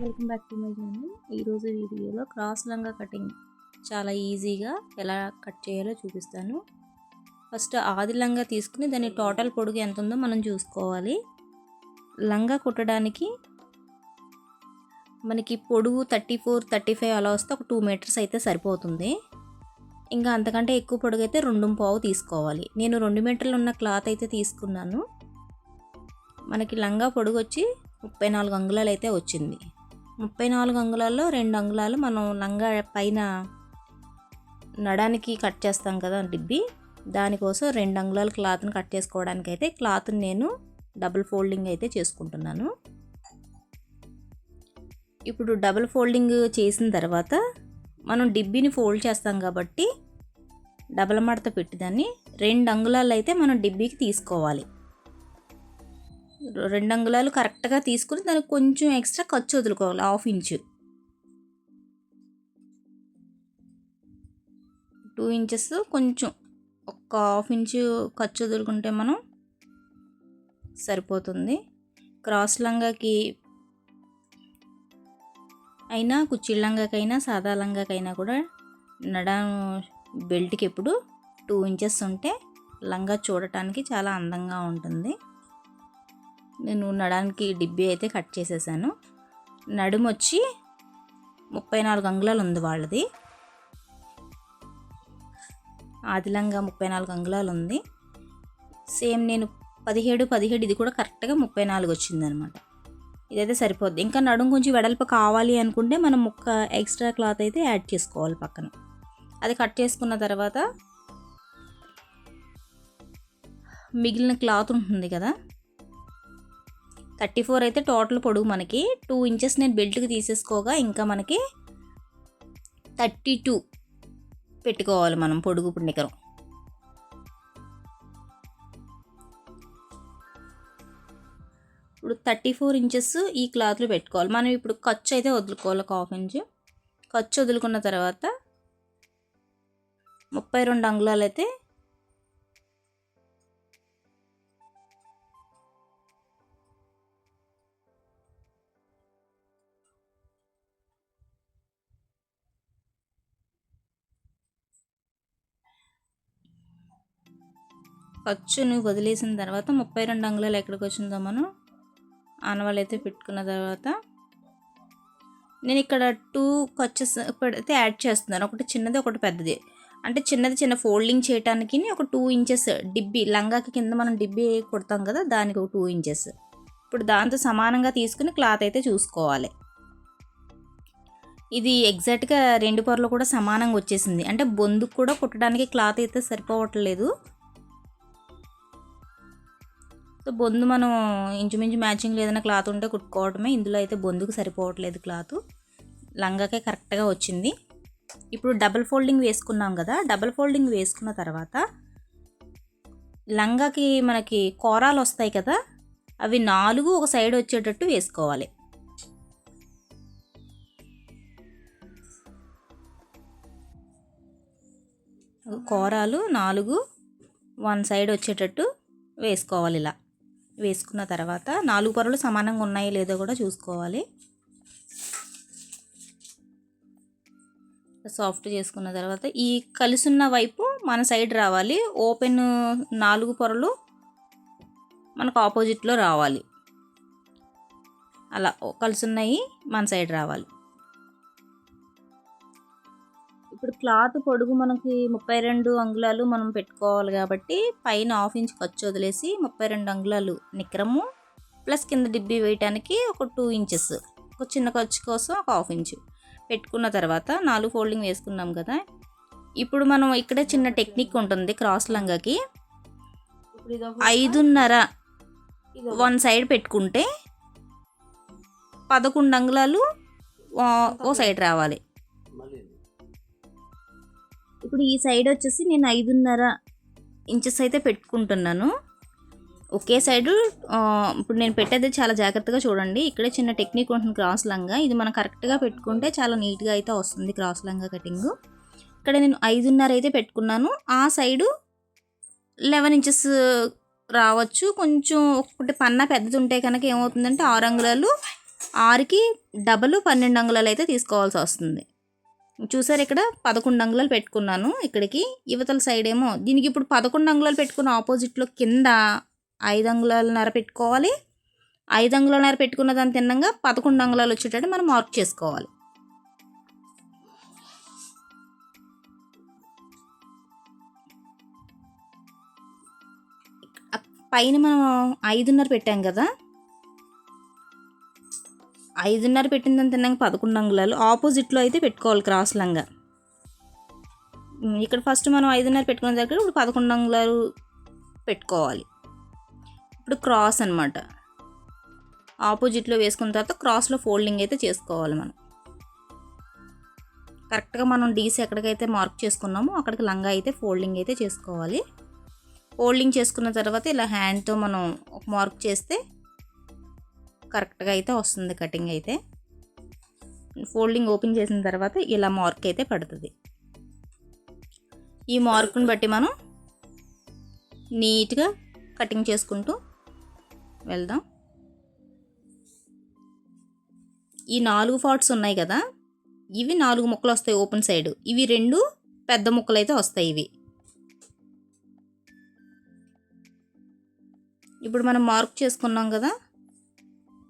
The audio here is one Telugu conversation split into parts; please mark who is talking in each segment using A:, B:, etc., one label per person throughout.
A: Welcome back to my channel. ఈరోజు వీడియోలో క్రాస్ లంగా కటింగ్ చాలా ఈజీగా ఎలా కట్ చేయాలో చూపిస్తాను. ఫస్ట్ ఆది లంగా తీసుకుని దాని టోటల్ పొడుగు ఎంత ఉందో మనం చూసుకోవాలి. లంగా కుట్టడానికి మనకి పొడుగు థర్టీ ఫోర్ థర్టీ ఫైవ్ అలా వస్తే ఒక టూ మీటర్స్ అయితే సరిపోతుంది. ఇంకా అంతకంటే ఎక్కువ పొడుగు అయితే రెండు పావు తీసుకోవాలి. నేను రెండు మీటర్లు ఉన్న క్లాత్ అయితే తీసుకున్నాను. మనకి లంగా పొడుగు వచ్చి ముప్పై నాలుగు అంగుళాలు అయితే వచ్చింది. ముప్పై నాలుగు అంగుళాల్లో రెండు అంగుళాలు మనం లంగా పైన నడానికి కట్ చేస్తాం కదా డిబ్బి. దానికోసం రెండు అంగుళాల క్లాత్ని కట్ చేసుకోవడానికి అయితే క్లాత్ని నేను డబుల్ ఫోల్డింగ్ అయితే చేసుకుంటున్నాను. ఇప్పుడు డబుల్ ఫోల్డింగ్ చేసిన తర్వాత మనం డిబ్బీని ఫోల్డ్ చేస్తాం కాబట్టి డబల్ మడత పెట్టిదాన్ని రెండు అంగుళాలు అయితే మనం డిబ్బీకి తీసుకోవాలి. రెండు అంగుళాలు కరెక్ట్గా తీసుకుని దానికి కొంచెం ఎక్స్ట్రా ఖర్చు వదులుకోవాలి హాఫ్ ఇంచు. టూ ఇంచెస్ కొంచెం ఒక హాఫ్ ఇంచు ఖర్చు వదులుకుంటే మనం సరిపోతుంది. క్రాస్ లంగాకి అయినా కుర్చీ లంగాకైనా సాదా లంగాకైనా కూడా నడ బెల్ట్కి ఎప్పుడు టూ ఇంచెస్ ఉంటే లంగా చూడటానికి చాలా అందంగా ఉంటుంది. నేను నడానికి డిబ్బి అయితే కట్ చేసేసాను. నడుము వచ్చి ముప్పై నాలుగు అంగుళాలు ఉంది వాళ్ళది. ఆదిలంగా ముప్పై నాలుగు అంగుళాలు ఉంది. సేమ్ నేను పదిహేడు పదిహేడు ఇది కూడా కరెక్ట్గా ముప్పై నాలుగు వచ్చిందనమాట. ఇదైతే సరిపోద్ది. ఇంకా నడుము కొంచెం వెడల్పు కావాలి అనుకుంటే మనం ముక్క ఎక్స్ట్రా క్లాత్ అయితే యాడ్ చేసుకోవాలి పక్కన. అది కట్ చేసుకున్న తర్వాత మిగిలిన క్లాత్ ఉంటుంది కదా థర్టీ ఫోర్ అయితే టోటల్ పొడుగు మనకి టూ ఇంచెస్ నేను బెల్ట్కి తీసేసుకోగా ఇంకా మనకి థర్టీ టూ పెట్టుకోవాలి మనం పొడుగు ఇప్పుడు ఇప్పుడు థర్టీ ఫోర్ ఇంచెస్ ఈ క్లాత్లో పెట్టుకోవాలి. మనం ఇప్పుడు ఖర్చు అయితే వదులుకోవాలి ఒక హాఫ్ ఇంచ్. ఖర్చు వదులుకున్న తర్వాత ముప్పై రెండు అంగుళాలు అయితే ఖర్చుని వదిలేసిన తర్వాత ముప్పై రెండు అంగుళాలు ఎక్కడికి వచ్చిందో మనం ఆనవాళ్ళు అయితే పెట్టుకున్న తర్వాత నేను ఇక్కడ టూ ఖర్చెస్ అయితే యాడ్ చేస్తున్నాను. ఒకటి చిన్నది ఒకటి పెద్దది. అంటే చిన్నది చిన్న ఫోల్డింగ్ చేయడానికి ఒక టూ ఇంచెస్ డిబ్బి లంగాకి కింద మనం డిబ్బి కుడతాం కదా దానికి ఒక టూ ఇంచెస్ ఇప్పుడు దాంతో సమానంగా తీసుకుని క్లాత్ అయితే చూసుకోవాలి. ఇది ఎగ్జాక్ట్గా రెండు పొరలు కూడా సమానంగా వచ్చేసింది. అంటే బొందుకు కూడా కుట్టడానికి క్లాత్ అయితే సరిపోవట్లేదు. సో బొందు మనం ఇంచుమించు మ్యాచింగ్ ఏదైనా క్లాత్ ఉంటే కుట్టుకోవడమే. ఇందులో అయితే బొందుకు సరిపోవట్లేదు క్లాత్. లంగాకే కరెక్ట్గా వచ్చింది. ఇప్పుడు డబల్ ఫోల్డింగ్ వేసుకున్నాం కదా. డబల్ ఫోల్డింగ్ వేసుకున్న తర్వాత లంగాకి మనకి కోరాలు వస్తాయి కదా. అవి నాలుగు ఒక సైడ్ వచ్చేటట్టు వేసుకోవాలి. కోరాలు నాలుగు వన్ సైడ్ వచ్చేటట్టు వేసుకోవాలి ఇలా. వేసుకున్న తర్వాత నాలుగు పొరలు సమానంగా ఉన్నాయో లేదో కూడా చూసుకోవాలి. సాఫ్ట్ చేసుకున్న తర్వాత ఈ కలిసున్న వైపు మన సైడ్ రావాలి. ఓపెన్ నాలుగు పొరలు మనకు ఆపోజిట్లో రావాలి. అలా కలుసున్నాయి మన సైడ్ రావాలి. ఇప్పుడు క్లాత్ పొడుగు మనకి ముప్పై రెండు అంగుళాలు మనం పెట్టుకోవాలి కాబట్టి పైన హాఫ్ ఇంచ్ ఖర్చు వదిలేసి ముప్పై రెండు అంగుళాలు నిక్రము ప్లస్ కింద డిబ్బి వేయటానికి ఒక టూ ఇంచెస్. ఒక చిన్న ఖర్చు కోసం ఒక హాఫ్ ఇంచు. పెట్టుకున్న తర్వాత నాలుగు ఫోల్డింగ్ వేసుకున్నాం కదా. ఇప్పుడు మనం ఇక్కడే చిన్న టెక్నిక్ ఉంటుంది క్రాస్ లంగాకి. ఐదున్నర వన్ సైడ్ పెట్టుకుంటే పదకొండు అంగుళాలు ఓ సైడ్ రావాలి. ఇప్పుడు ఈ సైడ్ వచ్చేసి నేను ఐదున్నర ఇంచెస్ అయితే పెట్టుకుంటున్నాను. ఒకే సైడు ఇప్పుడు నేను పెట్టేది చాలా జాగ్రత్తగా చూడండి. ఇక్కడే చిన్న టెక్నిక్ ఉంటుంది క్రాస్ లంగా. ఇది మనం కరెక్ట్గా పెట్టుకుంటే చాలా నీట్గా అయితే వస్తుంది క్రాస్ లంగా కటింగ్. ఇక్కడ నేను ఐదున్నర అయితే పెట్టుకున్నాను. ఆ సైడు లెవెన్ ఇంచెస్ రావచ్చు. కొంచెం ఒకటి పన్న పెద్దది ఉంటే కనుక ఏమవుతుందంటే ఆరు అంగుళాలు ఆరుకి డబల్ పన్నెండు అంగుళాలు అయితే తీసుకోవాల్సి వస్తుంది. చూసారు ఇక్కడ పదకొండు అంగుళాలు పెట్టుకున్నాను ఇక్కడికి. యువతల సైడ్ ఏమో దీనికి ఇప్పుడు పదకొండు అంగుళాలు పెట్టుకున్న ఆపోజిట్లో కింద ఐదు అంగుళాలన్నర పెట్టుకోవాలి. ఐదు అంగుళాలన్నర పెట్టుకున్న దాని తిన్నంగా పదకొండు అంగుళాలు వచ్చేటట్టు మనం మార్క్ చేసుకోవాలి. పైన మనం ఐదున్నర పెట్టాం కదా. ఐదున్నర పెట్టిందని తిన్నాక పదకొండు అంగుళాలు. ఆపోజిట్లో అయితే పెట్టుకోవాలి క్రాస్ లంగా. ఇక్కడ ఫస్ట్ మనం ఐదున్నర పెట్టుకున్న దగ్గర ఇప్పుడు పదకొండు అంగుళాలు పెట్టుకోవాలి. ఇప్పుడు క్రాస్ అనమాట ఆపోజిట్లో వేసుకున్న తర్వాత క్రాస్లో ఫోల్డింగ్ అయితే చేసుకోవాలి మనం. కరెక్ట్గా మనం డీస్ ఎక్కడికైతే మార్క్ చేసుకున్నామో అక్కడికి లంగా అయితే ఫోల్డింగ్ అయితే చేసుకోవాలి. ఫోల్డింగ్ చేసుకున్న తర్వాత ఇలా హ్యాండ్తో మనం ఒక మార్క్ చేస్తే కరెక్ట్గా అయితే వస్తుంది కటింగ్ అయితే. ఫోల్డింగ్ ఓపెన్ చేసిన తర్వాత ఇలా మార్క్ అయితే పడుతుంది. ఈ మార్కుని బట్టి మనం నీట్గా కటింగ్ చేసుకుంటూ వెళ్దాం. ఈ నాలుగు ఫాట్స్ ఉన్నాయి కదా ఇవి నాలుగు ముక్కలు వస్తాయి ఓపెన్ సైడ్. ఇవి రెండు పెద్ద ముక్కలు అయితే వస్తాయి ఇవి. ఇప్పుడు మనం మార్క్ చేసుకున్నాం కదా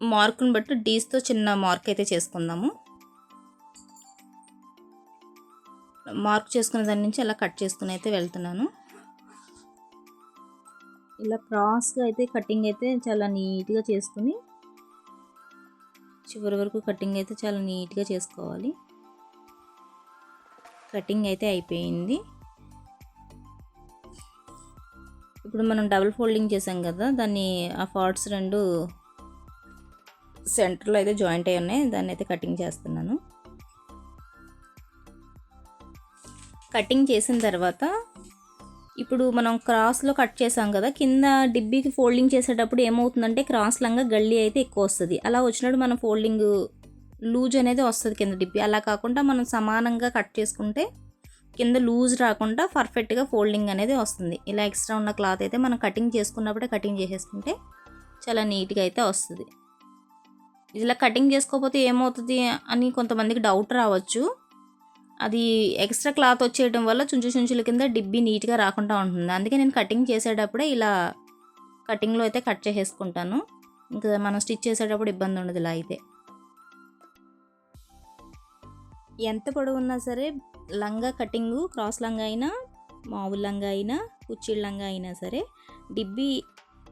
A: మార్కుని బట్టి డీస్తో చిన్న మార్క్ అయితే చేసుకుందాము. మార్క్ చేసుకున్న దాని నుంచి అలా కట్ చేసుకుని అయితే వెళ్తున్నాను. ఇలా క్రాస్గా అయితే కటింగ్ అయితే చాలా నీట్గా చేసుకుని చివరి వరకు కటింగ్ అయితే చాలా నీట్గా చేసుకోవాలి. కటింగ్ అయితే అయిపోయింది. ఇప్పుడు మనం డబుల్ ఫోల్డింగ్ చేసాం కదా దాన్ని ఆ పార్ట్స్ రెండు సెంటర్లో అయితే జాయింట్ అయి ఉన్నాయి. దాన్ని అయితే కటింగ్ చేస్తున్నాను. కటింగ్ చేసిన తర్వాత ఇప్పుడు మనం క్రాస్లో కట్ చేసాం కదా కింద డిబ్బీకి ఫోల్డింగ్ చేసేటప్పుడు ఏమవుతుందంటే క్రాస్ లంగా గల్లీ అయితే ఎక్కువ వస్తుంది. అలా వచ్చినప్పుడు మనం ఫోల్డింగ్ లూజ్ అనేది వస్తుంది కింద డిబ్బీ. అలా కాకుండా మనం సమానంగా కట్ చేసుకుంటే కింద లూజ్ రాకుండా పర్ఫెక్ట్గా ఫోల్డింగ్ అనేది వస్తుంది. ఇలా ఎక్స్ట్రా ఉన్న క్లాత్ అయితే మనం కటింగ్ చేసుకున్నప్పుడే కటింగ్ చేసేసుకుంటే చాలా నీట్గా అయితే వస్తుంది. ఇలా కటింగ్ చేసుకోకపోతే ఏమవుతుంది అని కొంతమందికి డౌట్ రావచ్చు. అది ఎక్స్ట్రా క్లాత్ వచ్చేయడం వల్ల చుంచు చుంచుల కింద డిబ్బి నీట్గా రాకుండా ఉంటుంది. అందుకే నేను కటింగ్ చేసేటప్పుడే ఇలా కటింగ్లో అయితే కట్ చేసేసుకుంటాను. ఇంకా మనం స్టిచ్ చేసేటప్పుడు ఇబ్బంది ఉండదు ఇలా అయితే. ఎంత పొడవు ఉన్నా సరే లంగా కటింగు క్రాస్ లంగా అయినా మామూలు లంగా అయినా కుచ్చిళ్ళంగా అయినా సరే డిబ్బి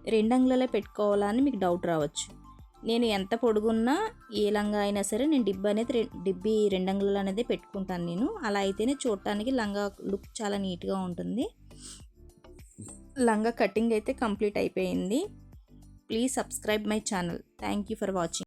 A: రెండు అంగులలో పెట్టుకోవాలా అని మీకు డౌట్ రావచ్చు. నేను ఎంత పొడుగున్నా ఏ లంగా అయినా సరే నేను డిబ్బి అనేది డిబ్బి రెండు అనేది పెట్టుకుంటాను నేను. అలా అయితేనే చూడటానికి లంగా లుక్ చాలా నీట్గా ఉంటుంది. లంగా కటింగ్ అయితే కంప్లీట్ అయిపోయింది. Please subscribe my channel. Thank you for watching.